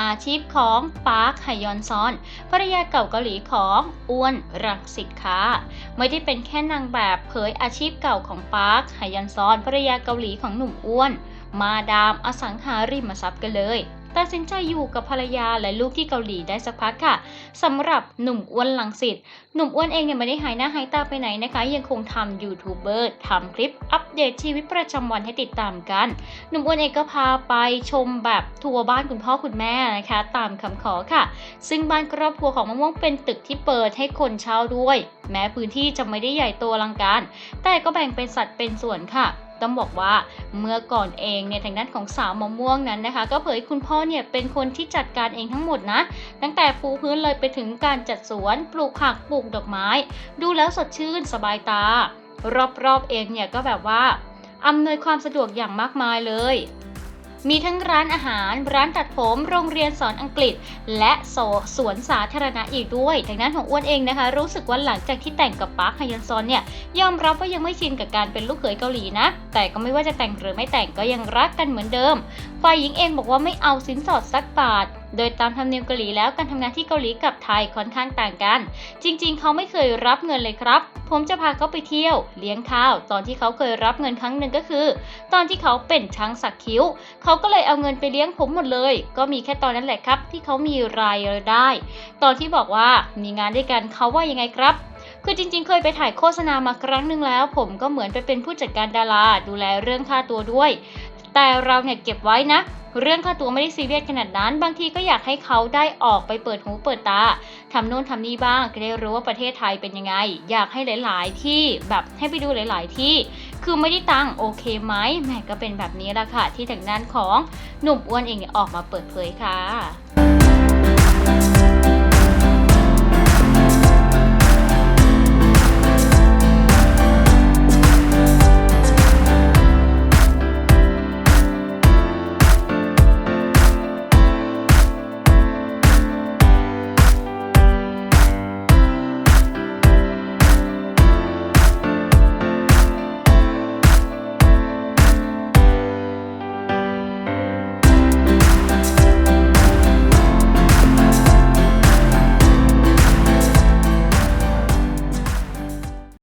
อาชีพของปาร์คไฮยอนซอนภรรยาเก่าเกาหลีของอ้วนรังสิตค่ะไม่ได้เป็นแค่นางแบบเผยอาชีพเก่าของปาร์คไฮยอนซอนภรรยาเกาหลีของหนุ่มอ้วน มาดามอสังหาริมทรัพย์กันเลย ตัดสินใจอยู่กับภรรยาและลูกที่เกาหลีได้สักพักค่ะสำหรับหนุ่มอ้วนลังสิตหนุ่มอ้วนเองเนี่ยไม่ได้หายหน้าหายตาไปไหนนะคะ ยังคงทำยูทูบเบอร์ทำคลิปอัปเดตชีวิตประจำวันให้ติดตามกัน หนุ่มอ้วนเองก็พาไปชมแบบทัวร์บ้านคุณพ่อคุณแม่นะคะ ตามคำขอค่ะ ซึ่งบ้านครอบครัวของมะม่วงเป็นตึกที่เปิดให้คนเช่าด้วย แม้พื้นที่จะไม่ได้ใหญ่โตอลังการ แต่ก็แบ่งเป็นสัดเป็นส่วนค่ะ ต้องบอกว่าเมื่อก่อนเองเนี่ยทางด้านของสาวมะม่วงนั้นนะคะ ก็เผยคุณพ่อเนี่ยเป็นคนที่จัดการเองทั้งหมดนะ ตั้งแต่ปูพื้นเลยไปถึงการจัดสวนปลูกผักปลูกดอกไม้ ดูแล้วสดชื่นสบายตา รอบๆเองเนี่ยก็แบบว่าอำนวยความสะดวกอย่างมากมายเลย มีทั้งร้านอาหาร ร้านตัดผม โรงเรียนสอนอังกฤษ และโซสวนสาธารณะอีกด้วย ดังนั้นของอ้วนเองนะคะ รู้สึกว่าหลังจากที่แต่งกับปาร์คฮยอนซอนเนี่ยยอมรับว่ายังไม่ชินกับการเป็นลูกเขยเกาหลีนะ แต่ก็ไม่ว่าจะแต่งหรือไม่แต่งก็ยังรักกันเหมือนเดิมฝ่ายหญิงเองบอกว่าไม่เอาสินสอดสักบาท โดยตามธรรมเนียมเกาหลีแล้วการทำงานที่เกาหลีกับไทยค่อนข้างต่างกัน จริงๆ เขาไม่เคยรับเงินเลยครับ ผมจะพาเขาไปเที่ยว เลี้ยงข้าว ตอนที่เขาเคยรับเงินครั้งหนึ่งก็คือ ตอนที่เขาเป็นช่างสักคิ้ว เขาก็เลยเอาเงินไปเลี้ยงผมหมดเลย ก็มีแค่ตอนนั้นแหละครับ ที่เขามีรายได้ ตอนที่บอกว่ามีงานด้วยกันเขาว่ายังไงครับคือจริงๆ เคยไปถ่ายโฆษณามาครั้งหนึ่งแล้ว ผมก็เหมือนไปเป็นผู้จัดการดาราดูแลเรื่องค่าตัวด้วย แต่เราเนี่ยเก็บไว้นะ เรื่องค่าตัวไม่ได้ซีเรียสขนาดนั้น บางทีก็อยากให้เขาได้ออกไปเปิดหูเปิดตาทำโน่นทำนี่บ้างจะได้รู้ว่าประเทศไทยเป็นยังไง อยากให้หลาย ๆ ที่แบบให้ไปดูหลาย ๆ ที่ คือไม่ได้ตังค์โอเคไหมแหมก็เป็นแบบนี้แหละค่ะที่ทางด้านของหนุ่มอ้วนเองเนี่ยออกมาเปิดเผยค่ะ